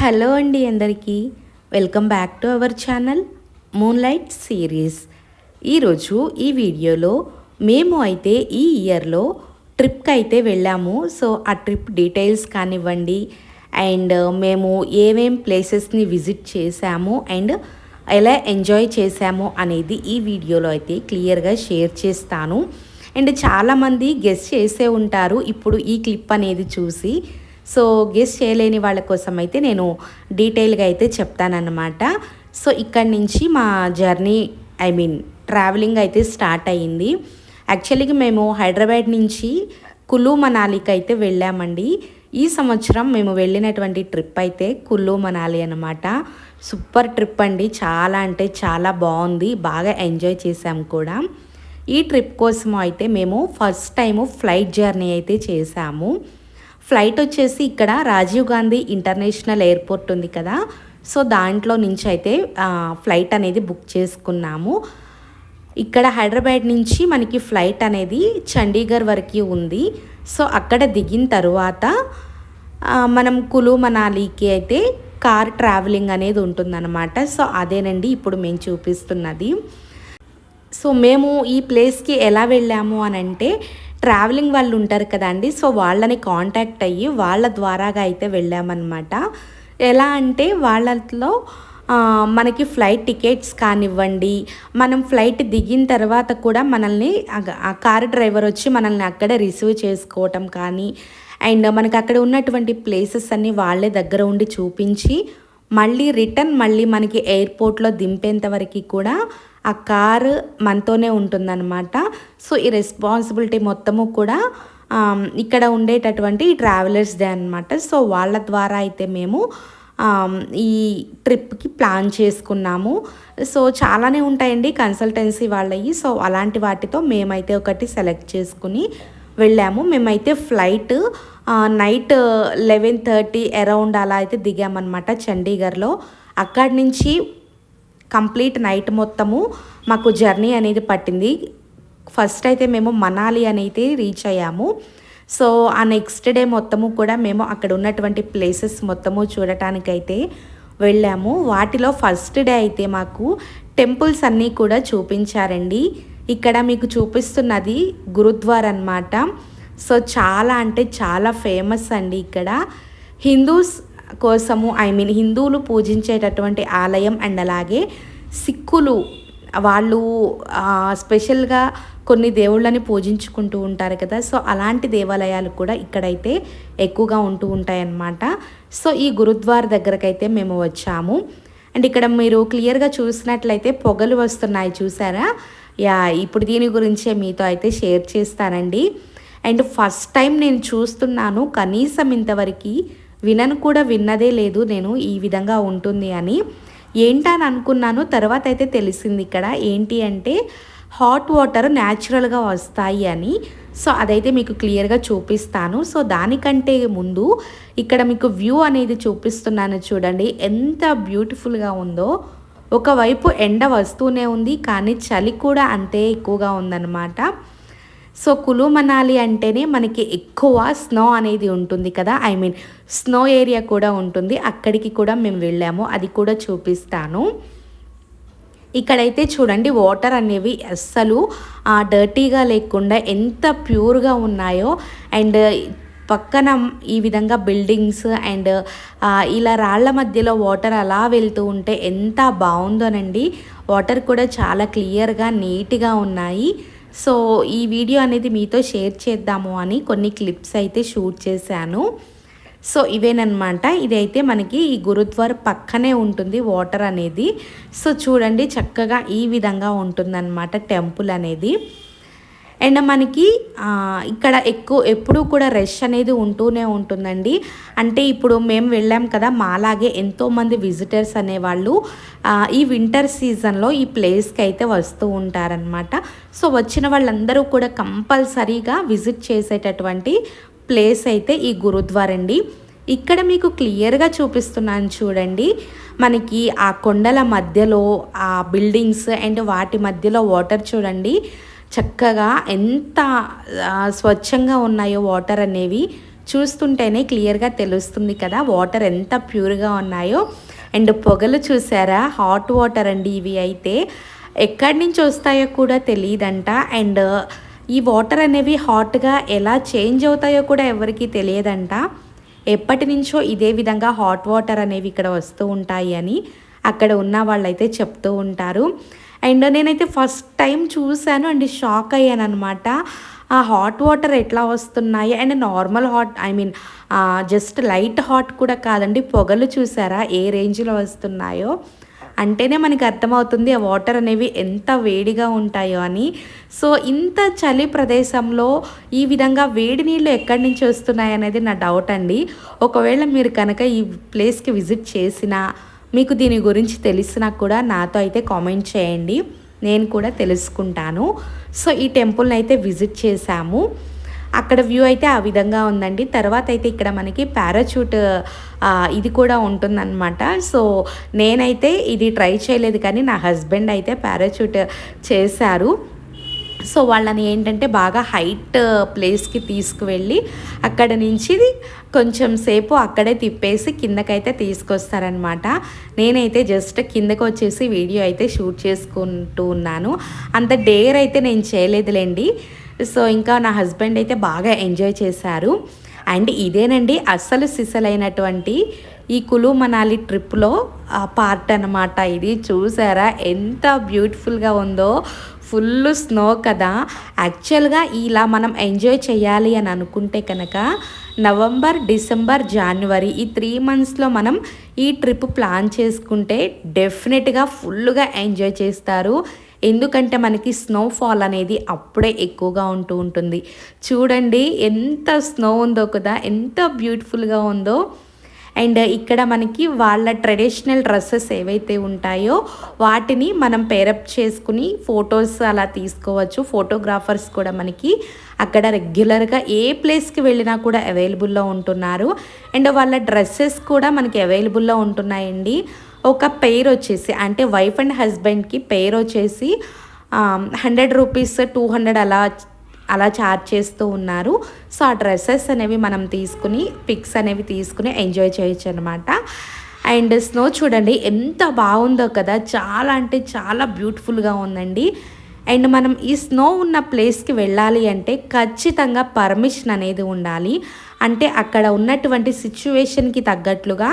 Hello అండి అందరికీ. Welcome back to our channel moonlight series ఈరోజు ఈ వీడియోలో మేము అయితే ఈ ఇయర్లో ట్రిప్కి అయితే వెళ్ళాము. సో ఆ ట్రిప్ డీటెయిల్స్ కానివ్వండి అండ్ మేము ఏమేం ప్లేసెస్ని విజిట్ చేశాము అండ్ ఎలా ఎంజాయ్ చేశాము అనేది ఈ వీడియోలో అయితే క్లియర్గా షేర్ చేస్తాను. అండ్ చాలామంది గెస్ట్ చేసే ఉంటారు. ఇప్పుడు ఈ క్లిప్ అనేది చూసి సో గెస్ చేయలేని వాళ్ళ కోసం అయితే నేను డీటెయిల్గా అయితే చెప్తానన్నమాట. సో ఇక్కడి నుంచి మా జర్నీ ఐ మీన్ ట్రావెలింగ్ అయితే స్టార్ట్ అయ్యింది. యాక్చువల్గా మేము హైదరాబాద్ నుంచి కులు మనాలికి అయితే వెళ్ళామండి. ఈ సంవత్సరం మేము వెళ్ళినటువంటి ట్రిప్ అయితే కుల్లు మనాలి అనమాట సూపర్ ట్రిప్ అండి. చాలా అంటే చాలా బాగుంది. బాగా ఎంజాయ్ చేసాం కూడా. ఈ ట్రిప్ కోసం అయితే మేము ఫస్ట్ టైము ఫ్లైట్ జర్నీ అయితే చేసాము ఫ్లైట్ వచ్చేసి ఇక్కడ రాజీవ్ గాంధీ ఇంటర్నేషనల్ ఎయిర్పోర్ట్ ఉంది కదా. సో దాంట్లో నుంచి అయితే ఫ్లైట్ అనేది బుక్ చేసుకున్నాము. ఇక్కడ హైదరాబాద్ నుంచి మనకి ఫ్లైట్ అనేది చండీగఢ్ వరకు ఉంది. సో అక్కడ దిగిన తర్వాత మనం కులు మనాలికి అయితే కార్ ట్రావెలింగ్ అనేది ఉంటుందన్నమాట. సో అదేనండి ఇప్పుడు మేము చూపిస్తున్నది. సో మేము ఈ ప్లేస్కి ఎలా వెళ్ళాము అని అంటే ట్రావెలింగ్ వాళ్ళు ఉంటారు కదండి సో వాళ్ళని కాంటాక్ట్ అయ్యి వాళ్ళ ద్వారాగా అయితే వెళ్ళామన్నమాట. ఎలా అంటే వాళ్ళలో మనకి ఫ్లైట్ టికెట్స్ కానివ్వండి మనం ఫ్లైట్ దిగిన తర్వాత కూడా మనల్ని ఆ కార్ డ్రైవర్ వచ్చి మనల్ని అక్కడ రిసీవ్ చేసుకోవటం కానీ అండ్ మనకి అక్కడ ఉన్నటువంటి ప్లేసెస్ అన్నీ వాళ్ళే దగ్గర ఉండి చూపించి మళ్ళీ రిటర్న్ మళ్ళీ మనకి ఎయిర్పోర్ట్లో దింపేంత వరకు కూడా ఆ కారు మనతోనే ఉంటుందన్నమాట. సో ఈ రెస్పాన్సిబిలిటీ మొత్తము కూడా ఇక్కడ ఉండేటటువంటి ట్రావెలర్స్దే అనమాట సో వాళ్ళ ద్వారా అయితే మేము ఈ ట్రిప్కి ప్లాన్ చేసుకున్నాము. సో చాలానే ఉంటాయండి కన్సల్టెన్సీ వాళ్ళవి సో అలాంటి వాటితో మేమైతే ఒకటి సెలెక్ట్ చేసుకుని వెళ్ళాము. మేమైతే flight night eleven thirty around అలా అయితే దిగామన్నమాట చండీగఢ్లో. అక్కడి నుంచి కంప్లీట్ నైట్ మొత్తము మాకు జర్నీ అనేది పట్టింది. ఫస్ట్ అయితే మేము మనాలి అనేది రీచ్ అయ్యాము. సో ఆ నెక్స్ట్ డే మొత్తము కూడా మేము అక్కడ ఉన్నటువంటి ప్లేసెస్ మొత్తము చూడటానికైతే వెళ్ళాము. వాటిలో ఫస్ట్ డే అయితే మాకు టెంపుల్స్ అన్నీ కూడా చూపించారండి. ఇక్కడ మీకు చూపిస్తున్నది గురుద్వార్ అనమాట సో చాలా అంటే చాలా ఫేమస్ అండి ఇక్కడ. హిందూస్ కోసము ఐ మీన్ హిందువులు పూజించేటటువంటి ఆలయం అండ్ అలాగే సిక్కులు వాళ్ళు స్పెషల్గా కొన్ని దేవుళ్ళని పూజించుకుంటూ ఉంటారు కదా. సో అలాంటి దేవాలయాలు కూడా ఇక్కడైతే ఎక్కువగా ఉంటూ ఉంటాయన్నమాట. సో ఈ గురుద్వార్ దగ్గరకైతే మేము వచ్చాము. అండ్ ఇక్కడ మీరు క్లియర్గా చూసినట్లయితే పొగలు వస్తున్నాయి చూసారా? యా ఇప్పుడు దీని గురించే మీతో అయితే షేర్ చేస్తానండి. అండ్ ఫస్ట్ టైం నేను చూస్తున్నాను కనీసం ఇంతవరకు వినను కూడా విన్నదే లేదు నేను ఈ విధంగా ఉంటుంది అని. ఏంటని అనుకున్నాను తర్వాత అయితే తెలిసింది ఇక్కడ ఏంటి అంటే హాట్ వాటర్ న్యాచురల్గా వస్తాయి అని. సో అదైతే మీకు క్లియర్గా చూపిస్తాను. సో దానికంటే ముందు ఇక్కడ మీకు వ్యూ అనేది చూపిస్తున్నాను చూడండి. ఎంత బ్యూటిఫుల్గా ఉందో. ఒకవైపు ఎండ వస్తూనే ఉంది కానీ చలి కూడా అంతే ఎక్కువగా ఉందన్నమాట. సో కులు మనాలి అంటేనే మనకి ఎక్కువ స్నో అనేది ఉంటుంది కదా. ఐ మీన్ స్నో ఏరియా కూడా ఉంటుంది. అక్కడికి కూడా మేము వెళ్ళాము. అది కూడా చూపిస్తాను. ఇక్కడైతే చూడండి వాటర్ అనేవి అస్సలు డర్టీగా లేకుండా ఎంత ప్యూర్గా ఉన్నాయో. అండ్ పక్కన ఈ విధంగా బిల్డింగ్స్ అండ్ ఇలా రాళ్ళ మధ్యలో వాటర్ అలా వెళ్తూ ఉంటే ఎంత బాగుందోనండి. వాటర్ కూడా చాలా క్లియర్గా నీట్గా ఉన్నాయి. సో ఈ వీడియో అనేది మీతో షేర్ చేద్దాము అని కొన్ని క్లిప్స్ అయితే షూట్ చేశాను. సో ఇవేనమాట ఇదైతే మనకి ఈ గురుద్వార పక్కనే ఉంటుంది వాటర్ అనేది. సో చూడండి చక్కగా ఈ విధంగా ఉంటుందన్నమాట టెంపుల్ అనేది. అండ్ మనకి ఇక్కడ ఎక్కువ ఎప్పుడూ కూడా రష్ అనేది ఉంటూనే ఉంటుందండి. అంటే ఇప్పుడు మేము వెళ్ళాం కదా మాలాగే ఎంతోమంది విజిటర్స్ అనేవాళ్ళు ఈ వింటర్ సీజన్లో ఈ ప్లేస్కి అయితే వస్తూ ఉంటారనమాట. సో వచ్చిన వాళ్ళందరూ కూడా కంపల్సరీగా విజిట్ చేసేటటువంటి ప్లేస్ అయితే ఈ గురుద్వార్ అండి. ఇక్కడ మీకు క్లియర్గా చూపిస్తున్నాను చూడండి. మనకి ఆ కొండల మధ్యలో ఆ బిల్డింగ్స్ అండ్ వాటి మధ్యలో వాటర్ చూడండి. చక్కగా ఎంత స్వచ్ఛంగా ఉన్నాయో వాటర్ అనేవి. చూస్తుంటేనే క్లియర్గా తెలుస్తుంది కదా వాటర్ ఎంత ప్యూర్గా ఉన్నాయో. అండ్ పొగలు చూసారా? హాట్ వాటర్ అండి ఇవి అయితే. ఎక్కడి నుంచి వస్తాయో కూడా తెలియదంట. అండ్ ఈ వాటర్ అనేవి హాట్గా ఎలా చేంజ్ అవుతాయో కూడా ఎవరికీ తెలియదంట. ఎప్పటి నుంచో ఇదే విధంగా హాట్ వాటర్ అనేవి ఇక్కడ వస్తూ ఉంటాయి అని అక్కడ ఉన్న వాళ్ళైతే చెప్తూ ఉంటారు. అండ్ నేనైతే ఫస్ట్ టైం చూశాను అండ్ షాక్ అయ్యాను అనమాట ఆ హాట్ వాటర్ ఎట్లా వస్తున్నాయి? And normal hot I mean just light hot కూడా కాదండి పొగలు చూసారా? ఏ రేంజ్లో వస్తున్నాయో? అంటేనే మనకి అర్థమవుతుంది ఆ వాటర్ అనేవి ఎంత వేడిగా ఉంటాయో అని. సో ఇంత చలి ప్రదేశంలో ఈ విధంగా వేడి నీళ్ళు ఎక్కడి నుంచి వస్తున్నాయి అనేది నా డౌట్ అండి. ఒకవేళ మీరు కనుక ఈ ప్లేస్కి విజిట్ చేసినా మీకు దీని గురించి తెలిసినా కూడా నాతో అయితే కామెంట్ చేయండి. నేను కూడా తెలుసుకుంటాను. సో ఈ టెంపుల్ని అయితే విజిట్ చేశాము. అక్కడ వ్యూ అయితే ఆ విధంగా ఉందండి. తర్వాత అయితే ఇక్కడ మనకి పారాచూట్ ఇది కూడా ఉంటుందన్నమాట. సో నేనైతే ఇది ట్రై చేయలేదు కానీ నా హస్బెండ్ అయితే పారాచూట్ చేశారు. సో వాళ్ళని ఏంటంటే బాగా హైట్ ప్లేస్కి తీసుకువెళ్ళి అక్కడ నుంచి కొంచెం సేపు అక్కడే తిప్పేసి కిందకైతే తీసుకొస్తారనమాట నేనైతే జస్ట్ కిందకు వచ్చేసి వీడియో అయితే షూట్ చేసుకుంటూ ఉన్నాను. అంత డేర్ అయితే నేను చేయలేదులేండి. సో ఇంకా నా హస్బెండ్ అయితే బాగా ఎంజాయ్ చేశారు. అండ్ ఇదేనండి అస్సలు సిసలైనటువంటి ఈ కులు మనాలి ట్రిప్లో పార్ట్ అనమాట ఇది. చూసారా? ఎంత బ్యూటిఫుల్గా ఉందో. ఫుల్ స్నో కదా. యాక్చువల్గా ఇలా మనం ఎంజాయ్ చేయాలి అని అనుకుంటే కనుక నవంబర్ డిసెంబర్ జనవరి ఈ త్రీ మంత్స్లో మనం ఈ ట్రిప్ ప్లాన్ చేసుకుంటే డెఫినెట్గా ఫుల్గా ఎంజాయ్ చేస్తారు. ఎందుకంటే మనకి స్నోఫాల్ అనేది అప్పుడే ఎక్కువగా ఉంటూ ఉంటుంది. చూడండి ఎంత స్నో ఉందో కదా ఎంత బ్యూటిఫుల్గా ఉందో. అండ్ ఇక్కడ మనకి వాళ్ళ ట్రెడిషనల్ డ్రెస్సెస్ ఏవైతే ఉంటాయో వాటిని మనం పేరప్ చేసుకుని ఫొటోస్ అలా తీసుకోవచ్చు. ఫోటోగ్రాఫర్స్ కూడా మనకి అక్కడ రెగ్యులర్గా ఏ ప్లేస్కి వెళ్ళినా కూడా అవైలబుల్లో ఉంటున్నారు. అండ్ వాళ్ళ డ్రెస్సెస్ కూడా మనకి అవైలబుల్లో ఉంటున్నాయండి. ఒక పెయిర్ వచ్చేసి అంటే వైఫ్ అండ్ హస్బెండ్కి పెయిర్ వచ్చేసి హండ్రెడ్ రూపీస్ టూ హండ్రెడ్ అలా అలా చార్జ్ చేస్తూ ఉన్నారు. సో ఆ డ్రెస్సెస్ అనేవి మనం తీసుకుని పిక్స్ అనేవి తీసుకుని ఎంజాయ్ చేయొచ్చు అనమాట అండ్ స్నో చూడండి ఎంత బాగుందో కదా! చాలా అంటే చాలా బ్యూటిఫుల్గా ఉందండి. అండ్ మనం ఈ స్నో ఉన్న ప్లేస్కి వెళ్ళాలి అంటే ఖచ్చితంగా పర్మిషన్ అనేది ఉండాలి. అంటే అక్కడ ఉన్నటువంటి సిచ్యువేషన్కి తగ్గట్లుగా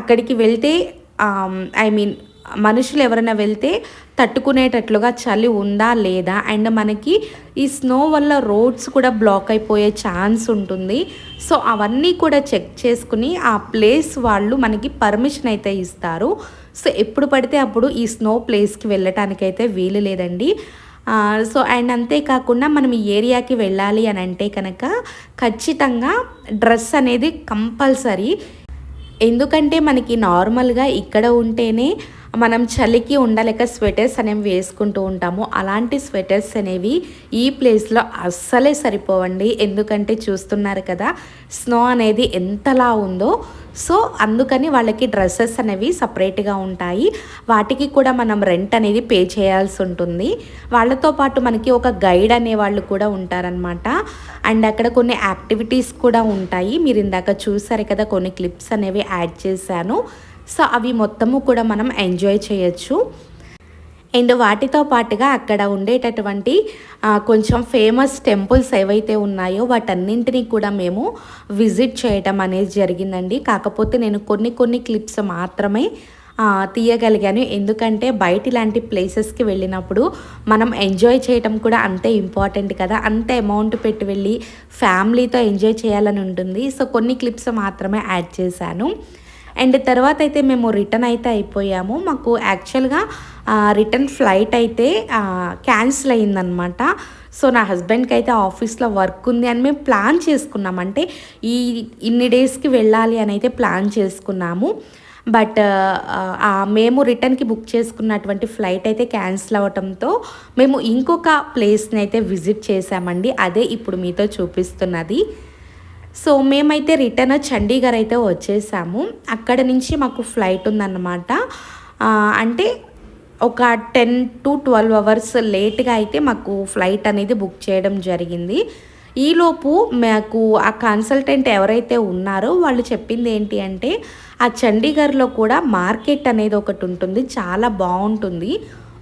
అక్కడికి వెళ్తే ఐ మీన్ మనుషులు ఎవరైనా వెళ్తే తట్టుకునేటట్లుగా చలి ఉందా లేదా? అండ్ మనకి ఈ స్నో వల్ల రోడ్స్ కూడా బ్లాక్ అయిపోయే ఛాన్స్ ఉంటుంది. సో అవన్నీ కూడా చెక్ చేసుకుని ఆ ప్లేస్ వాళ్ళు మనకి పర్మిషన్ అయితే ఇస్తారు. సో ఎప్పుడు పడితే అప్పుడు ఈ స్నో ప్లేస్కి వెళ్ళటానికైతే వీలు లేదండి. సో అండ్ అంతేకాకుండా మనం ఈ ఏరియాకి వెళ్ళాలి అని అంటే కనుక ఖచ్చితంగా డ్రెస్ అనేది కంపల్సరీ ఎందుకంటే మనకి నార్మల్గా ఇక్కడ ఉంటేనే మనం చలికి ఉండలేక స్వెటర్స్ అనేవి వేసుకుంటూ ఉంటాము. అలాంటి స్వెటర్స్ అనేవి ఈ ప్లేస్లో అస్సలే సరిపోవండి. ఎందుకంటే చూస్తున్నారు కదా స్నో అనేది ఎంతలా ఉందో సో అందుకని వాళ్ళకి డ్రెస్సెస్ అనేవి సపరేట్గా ఉంటాయి. వాటికి కూడా మనం రెంట్ అనేది పే చేయాల్సి ఉంటుంది. వాళ్ళతో పాటు మనకి ఒక గైడ్ అనే వాళ్ళు కూడా ఉంటారనమాట అండ్ అక్కడ కొన్ని యాక్టివిటీస్ కూడా ఉంటాయి. మీరు ఇందాక చూసారు కదా కొన్ని క్లిప్స్ అనేవి యాడ్ చేశాను. సో అవి మొత్తము కూడా మనం ఎంజాయ్ చేయొచ్చు. అండ్ వాటితో పాటుగా అక్కడ ఉండేటటువంటి కొంచెం ఫేమస్ టెంపుల్స్ ఏవైతే ఉన్నాయో వాటన్నింటినీ కూడా మేము విజిట్ చేయటం అనేది జరిగిందండి. కాకపోతే నేను కొన్ని కొన్ని క్లిప్స్ మాత్రమే తీయగలిగాను. ఎందుకంటే బయట ఇలాంటి ప్లేసెస్కి వెళ్ళినప్పుడు మనం ఎంజాయ్ చేయటం కూడా అంతే ఇంపార్టెంట్ కదా. అంత అమౌంట్ పెట్టి వెళ్ళి ఫ్యామిలీతో ఎంజాయ్ చేయాలని ఉంటుంది. సో కొన్ని క్లిప్స్ మాత్రమే యాడ్ చేశాను. అండ్ తర్వాత అయితే మేము రిటర్న్ అయితే అయిపోయాము. మాకు యాక్చువల్గా రిటర్న్ ఫ్లైట్ అయితే క్యాన్సిల్ అయిందనమాట సో నా హస్బెండ్కి అయితే ఆఫీస్లో వర్క్ ఉంది అని మేము ప్లాన్ చేసుకున్నాం. అంటే ఈ ఇన్ని డేస్కి వెళ్ళాలి అని అయితే ప్లాన్ చేసుకున్నాము. బట్ మేము రిటర్న్కి బుక్ చేసుకున్నటువంటి ఫ్లైట్ అయితే క్యాన్సిల్ అవ్వటంతో మేము ఇంకొక ప్లేస్ని అయితే విజిట్ చేసామండి అదే ఇప్పుడు మీతో చూపిస్తున్నది. సో మేమైతే రిటర్న్ చండీగఢ్ అయితే వచ్చేసాము. అక్కడ నుంచి మాకు ఫ్లైట్ ఉందన్నమాట. అంటే ఒక టెన్ టు ట్వెల్వ్ అవర్స్ లేట్గా అయితే మాకు ఫ్లైట్ అనేది బుక్ చేయడం జరిగింది. ఈలోపు మాకు ఆ కన్సల్టెంట్ ఎవరైతే ఉన్నారో వాళ్ళు చెప్పింది ఏంటి అంటే ఆ చండీగఢ్లో కూడా మార్కెట్ అనేది ఒకటి ఉంటుంది చాలా బాగుంటుంది.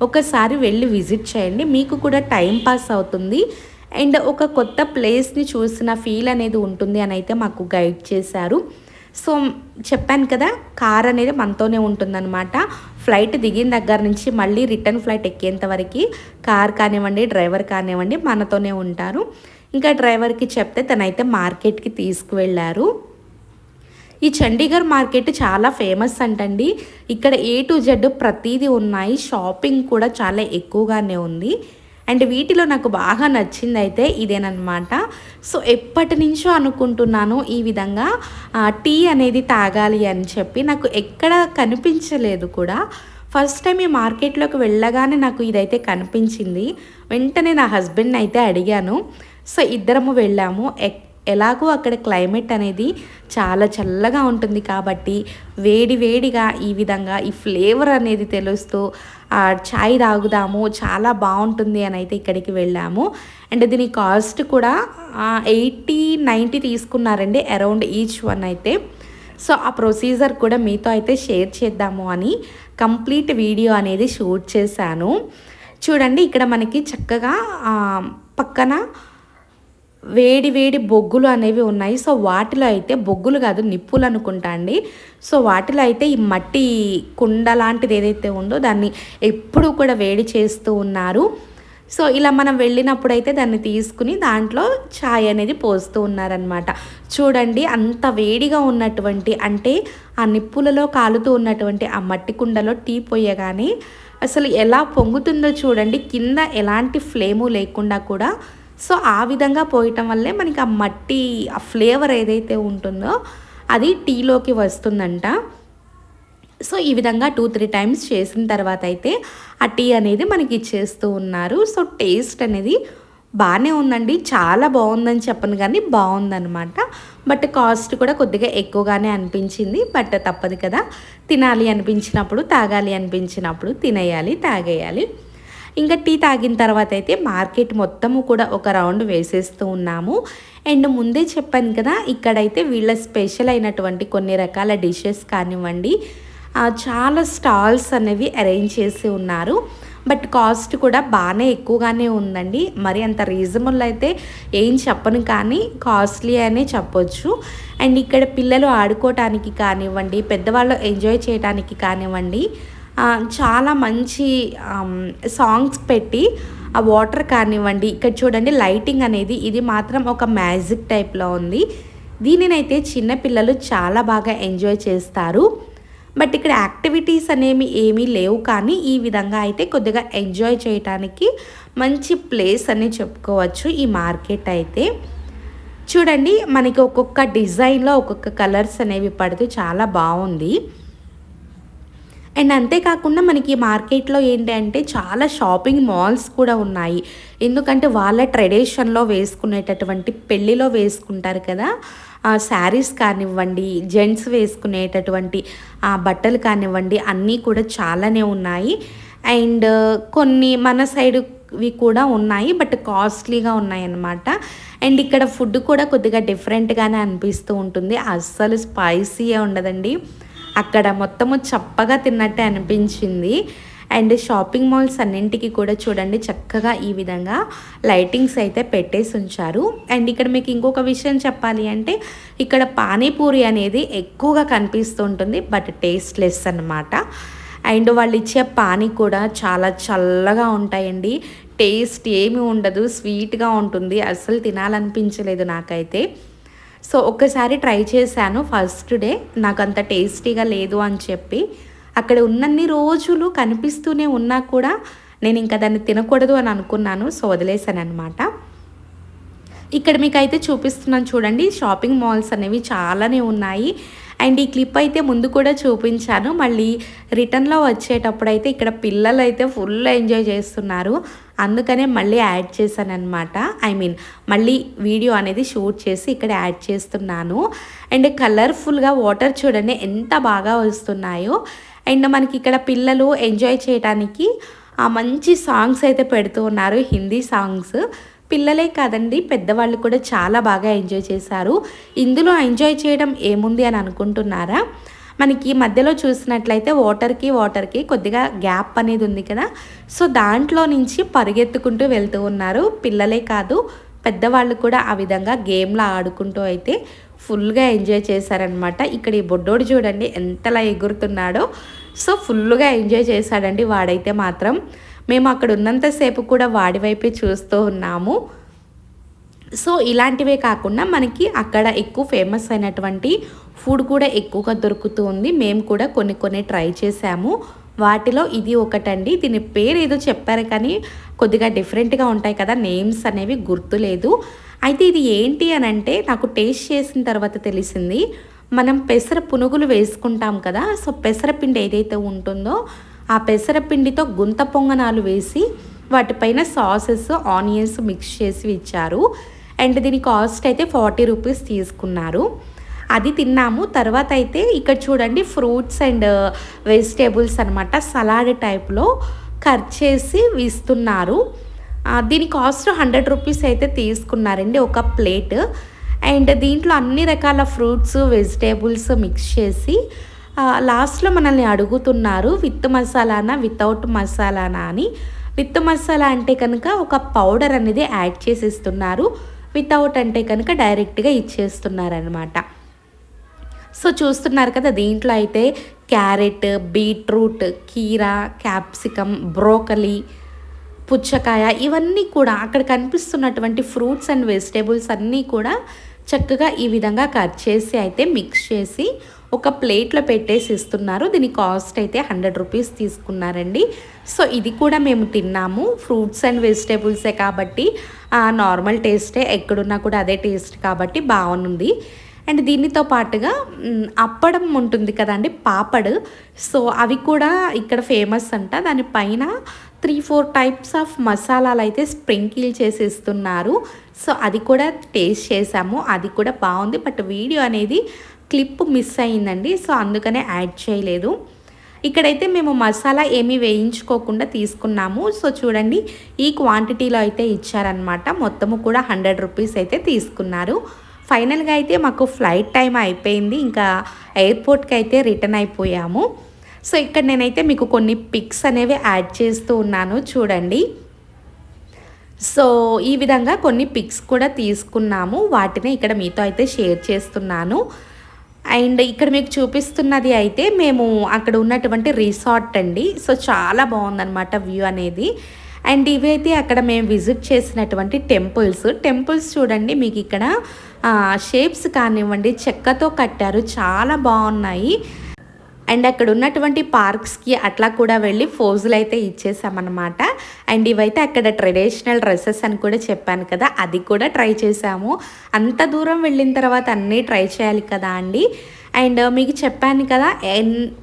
ఒకసారి వెళ్ళి విజిట్ చేయండి మీకు కూడా టైం పాస్ అవుతుంది. అండ్ ఒక కొత్త ప్లేస్ని చూసిన ఫీల్ అనేది ఉంటుంది అని అయితే మాకు గైడ్ చేశారు. సో చెప్పాను కదా కార్ అనేది మనతోనే ఉంటుందన్నమాట. ఫ్లైట్ దిగిన దగ్గర నుంచి మళ్ళీ రిటర్న్ ఫ్లైట్ ఎక్కేంత వరకు కార్ కానివ్వండి డ్రైవర్ కానివ్వండి మనతోనే ఉంటారు. ఇంకా డ్రైవర్కి చెప్తే తనైతే మార్కెట్కి తీసుకువెళ్ళారు. ఈ చండీగఢ్ మార్కెట్ చాలా ఫేమస్ అంటండి. ఇక్కడ ఏ టు జెడ్ ప్రతీది ఉన్నాయి. షాపింగ్ కూడా చాలా ఎక్కువగానే ఉంది. అండ్ వీటిలో నాకు బాగా నచ్చింది అయితే ఇదేనమాట సో ఎప్పటి నుంచో అనుకుంటున్నాను ఈ విధంగా టీ అనేది తాగాలి అని చెప్పి. నాకు ఎక్కడ కనిపించలేదు కూడా. ఫస్ట్ టైం ఈ మార్కెట్లోకి వెళ్ళగానే నాకు ఇదైతే కనిపించింది. వెంటనే నా హస్బెండ్ అయితే అడిగాను. సో ఇద్దరము వెళ్ళాము. ఎలాగో అక్కడ క్లైమేట్ అనేది చాలా చల్లగా ఉంటుంది కాబట్టి వేడి వేడిగా ఈ విధంగా ఈ ఫ్లేవర్ అనేది తెలుస్తూ చాయ్ తాగుదాము చాలా బాగుంటుంది అని అయితే ఇక్కడికి వెళ్ళాము. అండ్ దీని కాస్ట్ కూడా ఎయిటీ నైంటీ తీసుకున్నారండి అరౌండ్ ఈచ్ వన్ అయితే. సో ఆ ప్రొసీజర్ కూడా మీతో అయితే షేర్ చేద్దాము అని కంప్లీట్ వీడియో అనేది షూట్ చేశాను. చూడండి ఇక్కడ మనకి చక్కగా పక్కన వేడి వేడి బొగ్గులు అనేవి ఉన్నాయి. సో వాటిలో అయితే బొగ్గులు కాదు నిప్పులు అనుకుంటా అండి. సో వాటిలో అయితే ఈ మట్టి కుండ లాంటిది ఏదైతే ఉందో దాన్ని ఎప్పుడూ కూడా వేడి చేస్తూ ఉన్నారు. సో ఇలా మనం వెళ్ళినప్పుడు అయితే దాన్ని తీసుకుని దాంట్లో ఛాయ్ అనేది పోస్తూ ఉన్నారనమాట చూడండి అంత వేడిగా ఉన్నటువంటి అంటే ఆ నిప్పులలో కాలుతూ ఉన్నటువంటి ఆ మట్టి కుండలో టీ పోయగానే అసలు ఎలా పొంగుతుందో చూడండి. కింద ఎలాంటి ఫ్లేము లేకుండా కూడా సో ఆ విధంగా పోయటం వల్లే మనకి ఆ మట్టి ఆ ఫ్లేవర్ ఏదైతే ఉంటుందో అది టీలోకి వస్తుందంట. సో ఈ విధంగా టూ త్రీ టైమ్స్ చేసిన తర్వాత అయితే ఆ టీ అనేది మనకి ఇచ్చేస్తూ ఉన్నారు. సో టేస్ట్ అనేది బాగానే ఉందండి. చాలా బాగుందని చెప్పను కానీ బాగుందనమాట బట్ కాస్ట్ కూడా కొద్దిగా ఎక్కువగానే అనిపించింది. బట్ తప్పదు కదా. తినాలి అనిపించినప్పుడు తాగాలి అనిపించినప్పుడు తినేయాలి తాగేయాలి. ఇంకా టీ తాగిన తర్వాత అయితే మార్కెట్ మొత్తము కూడా ఒక రౌండ్ వేసేస్తూ ఉన్నాము. అండ్ ముందే చెప్పాను కదా ఇక్కడైతే వీళ్ళ స్పెషల్ అయినటువంటి కొన్ని రకాల డిషెస్ కానివ్వండి చాలా స్టాల్స్ అనేవి అరేంజ్ చేసి ఉన్నారు. బట్ కాస్ట్ కూడా బాగానే ఎక్కువగానే ఉందండి. మరి అంత రీజనబుల్ అయితే ఏం చెప్పను కానీ కాస్ట్లీ అనే చెప్పొచ్చు. అండ్ ఇక్కడ పిల్లలు ఆడుకోవటానికి కానివ్వండి పెద్దవాళ్ళు ఎంజాయ్ చేయడానికి కానివ్వండి చాలా మంచి సాంగ్స్ పెట్టి ఆ వాటర్ కానివ్వండి ఇక్కడ చూడండి లైటింగ్ అనేది ఇది మాత్రం ఒక మ్యాజిక్ టైప్లో ఉంది. దీనినైతే చిన్నపిల్లలు చాలా బాగా ఎంజాయ్ చేస్తారు. బట్ ఇక్కడ యాక్టివిటీస్ అనేవి ఏమీ లేవు కానీ ఈ విధంగా అయితే కొద్దిగా ఎంజాయ్ చేయటానికి మంచి ప్లేస్ అని చెప్పుకోవచ్చు ఈ మార్కెట్ అయితే. చూడండి మనకి ఒక్కొక్క డిజైన్లో ఒక్కొక్క కలర్స్ అనేవి పడుతూ చాలా బాగుంది. అండ్ అంతేకాకుండా మనకి మార్కెట్లో ఏంటంటే చాలా షాపింగ్ మాల్స్ కూడా ఉన్నాయి. ఎందుకంటే వాళ్ళ ట్రెడిషన్లో వేసుకునేటటువంటి పెళ్ళిలో వేసుకుంటారు కదా. శారీస్ కానివ్వండి జెంట్స్ వేసుకునేటటువంటి బట్టలు కానివ్వండి అన్నీ కూడా చాలానే ఉన్నాయి. అండ్ కొన్ని మన సైడ్వి కూడా ఉన్నాయి బట్ కాస్ట్లీగా ఉన్నాయి అన్నమాట అండ్ ఇక్కడ ఫుడ్ కూడా కొద్దిగా డిఫరెంట్గానే అనిపిస్తూ ఉంటుంది. అస్సలు స్పైసీయే ఉండదండి. అక్కడ మొత్తము చప్పగా తిన్నట్టే అనిపించింది. అండ్ షాపింగ్ మాల్స్ అన్నింటికి కూడా చూడండి చక్కగా ఈ విధంగా లైటింగ్స్ అయితే పెట్టేసి ఉంచారు. అండ్ ఇక్కడ మీకు ఇంకొక విషయం చెప్పాలి అంటే ఇక్కడ పానీపూరి అనేది ఎక్కువగా కనిపిస్తుంటుంది బట్ టేస్ట్లెస్ అనమాట అండ్ వాళ్ళు ఇచ్చే పానీ కూడా చాలా చల్లగా ఉంటాయండి. టేస్ట్ ఏమి ఉండదు స్వీట్గా ఉంటుంది. అస్సలు తినాలనిపించలేదు నాకైతే. సో ఒక్కసారి ట్రై చేశాను ఫస్ట్ డే. నాకు అంత టేస్టీగా లేదు అని చెప్పి. అక్కడ ఉన్నన్ని రోజులు కనిపిస్తూనే ఉన్నా కూడా నేను ఇంకా దాన్ని తినకూడదు అని అనుకున్నాను సో వదిలేశాను అనమాట ఇక్కడ మీకు అయితే చూపిస్తున్నాను చూడండి షాపింగ్ మాల్స్ అనేవి చాలానే ఉన్నాయి. అండ్ ఈ క్లిప్ అయితే ముందు కూడా చూపించాను. మళ్ళీ రిటర్న్లో వచ్చేటప్పుడు అయితే ఇక్కడ పిల్లలు అయితే ఫుల్ ఎంజాయ్ చేస్తున్నారు. అందుకనే మళ్ళీ యాడ్ చేశాను అనమాట ఐ మీన్ మళ్ళీ వీడియో అనేది షూట్ చేసి ఇక్కడ యాడ్ చేస్తున్నాను. అండ్ కలర్ఫుల్గా వాటర్ చూడండి ఎంత బాగా వస్తున్నాయో. అండ్ మనకి ఇక్కడ పిల్లలు ఎంజాయ్ చేయడానికి ఆ మంచి సాంగ్స్ అయితే పెడుతూ ఉన్నారు. హిందీ సాంగ్స్. పిల్లలే కాదండి పెద్దవాళ్ళు కూడా చాలా బాగా ఎంజాయ్ చేశారు. ఇందులో ఎంజాయ్ చేయడం ఏముంది అని అనుకుంటున్నారా? మనకి మధ్యలో చూసినట్లయితే వాటర్కి వాటర్కి కొద్దిగా గ్యాప్ అనేది ఉంది కదా. సో దాంట్లో నుంచి పరిగెత్తుకుంటూ వెళ్తూ ఉన్నారు. పిల్లలే కాదు పెద్దవాళ్ళు కూడా ఆ విధంగా గేమ్లో ఆడుకుంటూ అయితే ఫుల్గా ఎంజాయ్ చేశారనమాట ఇక్కడ ఈ బొడ్డోడు చూడండి ఎంతలా ఎగురుతున్నాడో. సో ఫుల్గా ఎంజాయ్ చేశాడండి వాడైతే మాత్రం. మేము అక్కడ ఉన్నంతసేపు కూడా వాడి వైపే చూస్తూ ఉన్నాము. సో ఇలాంటివే కాకుండా మనకి అక్కడ ఎక్కువ ఫేమస్ అయినటువంటి ఫుడ్ కూడా ఎక్కువగా దొరుకుతుంది మేము కూడా కొన్ని కొన్ని ట్రై చేసాము వాటిలో ఇది ఒకటండి. దీని పేరు ఏదో చెప్పారు కానీ కొద్దిగా డిఫరెంట్గా ఉంటాయి కదా నేమ్స్ అనేవి గుర్తులేదు. అయితే ఇది ఏంటి అని అంటే నాకు టేస్ట్ చేసిన తర్వాత తెలిసింది. మనం పెసర పునుగులు వేసుకుంటాం కదా సో పెసరపిండి ఏదైతే ఉంటుందో ఆ పెసరపిండితో గుంత పొంగనాలు వేసి వాటిపైన సాసెస్ ఆనియన్స్ మిక్స్ చేసి ఇచ్చారు. అండ్ దీని కాస్ట్ అయితే ఫార్టీ రూపీస్ తీసుకున్నారు. అది తిన్నాము. తర్వాత అయితే ఇక్కడ చూడండి ఫ్రూట్స్ అండ్ వెజిటేబుల్స్ అనమాట సలాడ్ టైప్లో కట్ చేసి ఇస్తున్నారు. దీని కాస్ట్ హండ్రెడ్ రూపీస్ అయితే తీసుకున్నారండి ఒక ప్లేట్. అండ్ దీంట్లో అన్ని రకాల ఫ్రూట్స్ వెజిటేబుల్స్ మిక్స్ చేసి లాస్ట్లో మనల్ని అడుగుతున్నారు విత్ మసాలానా వితౌట్ మసాలానా? అని. విత్ మసాలా అంటే కనుక ఒక పౌడర్ అనేది యాడ్ చేసేస్తున్నారు. వితౌట్ అంటే కనుక డైరెక్ట్గా ఇచ్చేస్తున్నారనమాట సో చూస్తున్నారు కదా దీంట్లో అయితే క్యారెట్ బీట్రూట్ కీరా క్యాప్సికమ్ బ్రోకలీ పుచ్చకాయ ఇవన్నీ కూడా అక్కడ కనిపిస్తున్నటువంటి ఫ్రూట్స్ అండ్ వెజిటేబుల్స్ అన్నీ కూడా చక్కగా ఈ విధంగా కట్ చేసి అయితే మిక్స్ చేసి ఒక ప్లేట్లో పెట్టేసి ఇస్తున్నారు. దీని కాస్ట్ అయితే హండ్రెడ్ రూపీస్ తీసుకున్నారండి. సో ఇది కూడా మేము తిన్నాము. ఫ్రూట్స్ అండ్ వెజిటేబుల్సే కాబట్టి నార్మల్ టేస్టే ఎక్కడున్నా కూడా అదే టేస్ట్ కాబట్టి బాగుంది. అండ్ దీనితో పాటుగా అప్పడం ఉంటుంది కదండి పాపడ్. సో అవి కూడా ఇక్కడ ఫేమస్ అంట. దానిపైన త్రీ ఫోర్ టైప్స్ ఆఫ్ మసాలాలు అయితే స్ప్రింకిల్ చేసి ఇస్తున్నారు సో అది కూడా టేస్ట్ చేసాము. అది కూడా బాగుంది. బట్ వీడియో అనేది క్లిప్ మిస్ అయిందండి. సో అందుకనే యాడ్ చేయలేదు. ఇక్కడైతే మేము మసాలా ఏమీ వేయించుకోకుండా తీసుకున్నాము. సో చూడండి ఈ క్వాంటిటీలో అయితే ఇచ్చారనమాట మొత్తము కూడా హండ్రెడ్ రూపీస్ అయితే తీసుకున్నారు. ఫైనల్గా అయితే మాకు ఫ్లైట్ టైం అయిపోయింది. ఇంకా ఎయిర్పోర్ట్కి అయితే రిటర్న్ అయిపోయాము. సో ఇక్కడ నేనైతే మీకు కొన్ని పిక్స్ అనేవి యాడ్ చేస్తూ ఉన్నాను చూడండి. సో ఈ విధంగా కొన్ని పిక్స్ కూడా తీసుకున్నాము. వాటిని ఇక్కడ మీతో అయితే షేర్ చేస్తున్నాను. అండ్ ఇక్కడ మీకు చూపిస్తున్నది అయితే మేము అక్కడ ఉన్నటువంటి రిసార్ట్ అండి. సో చాలా బాగుందన్నమాట వ్యూ అనేది. అండ్ ఇవైతే అక్కడ మేము విజిట్ చేసినటువంటి టెంపుల్స్. టెంపుల్స్ చూడండి మీకు ఇక్కడ షేప్స్ కానివ్వండి చెక్కతో కట్టారు. చాలా బాగున్నాయి. అండ్ అక్కడ ఉన్నటువంటి పార్క్స్కి అట్లా కూడా వెళ్ళి ఫోజులు అయితే ఇచ్చేసామన్నమాట. అండ్ ఇవైతే అక్కడ ట్రెడిషనల్ డ్రెస్సెస్ అని కూడా చెప్పాను కదా అది కూడా ట్రై చేసాము. అంత దూరం వెళ్ళిన తర్వాత అన్నీ ట్రై చేయాలి కదా అండి. అండ్ మీకు చెప్పాను కదా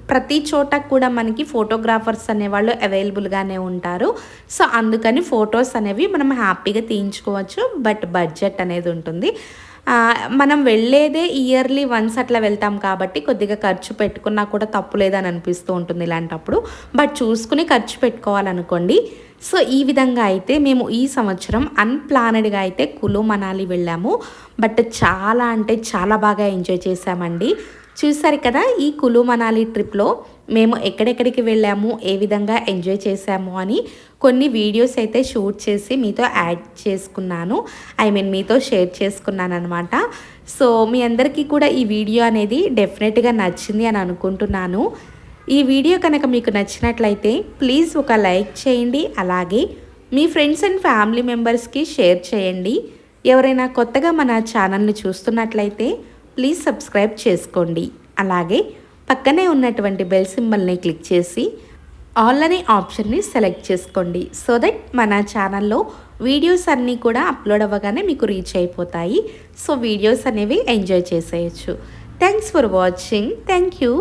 ప్రతి చోట కూడా మనకి ఫోటోగ్రాఫర్స్ అనేవాళ్ళు అవైలబుల్గానే ఉంటారు. సో అందుకని ఫొటోస్ అనేవి మనం హ్యాపీగా తీయించుకోవచ్చు బట్ బడ్జెట్ అనేది ఉంటుంది. మనం వెళ్ళేదే ఇయర్లీ వన్స్ అట్లా వెళ్తాం కాబట్టి కొద్దిగా ఖర్చు పెట్టుకున్నా కూడా తప్పు లేదని అనిపిస్తూ ఉంటుంది ఇలాంటప్పుడు. బట్ చూసుకుని ఖర్చు పెట్టుకోవాలనుకోండి. సో ఈ విధంగా అయితే మేము ఈ సంవత్సరం అన్ప్లానెడ్గా అయితే కులు మనాలి వెళ్ళాము. బట్ చాలా అంటే చాలా బాగా ఎంజాయ్ చేసామండి చూసారు కదా ఈ కులు మనాలి ట్రిప్లో మేము ఎక్కడెక్కడికి వెళ్ళాము ఏ విధంగా ఎంజాయ్ చేసాము అని కొన్ని వీడియోస్ అయితే షూట్ చేసి మీతో యాడ్ చేసుకున్నాను. ఐ మీన్ మీతో షేర్ చేసుకున్నాను అనమాట సో మీ అందరికీ కూడా ఈ వీడియో అనేది డెఫినెట్గా నచ్చింది అని అనుకుంటున్నాను. ఈ వీడియో కనుక మీకు నచ్చినట్లయితే ప్లీజ్ ఒక లైక్ చేయండి అలాగే మీ ఫ్రెండ్స్ అండ్ ఫ్యామిలీ మెంబర్స్కి షేర్ చేయండి. ఎవరైనా కొత్తగా మన ఛానల్ని చూస్తున్నట్లయితే ప్లీజ్ సబ్స్క్రైబ్ చేసుకోండి. అలాగే పక్కనే ఉన్నటువంటి బెల్ సింబల్ని క్లిక్ చేసి ఆల్ అనే ఆప్షన్ని సెలెక్ట్ చేసుకోండి. సో దట్ మన ఛానల్లో వీడియోస్ అన్నీ కూడా అప్లోడ్ అవ్వగానే మీకు రీచ్ అయిపోతాయి. సో వీడియోస్ అనేవి ఎంజాయ్ చేసేయచ్చు. Thanks for watching. Thank you.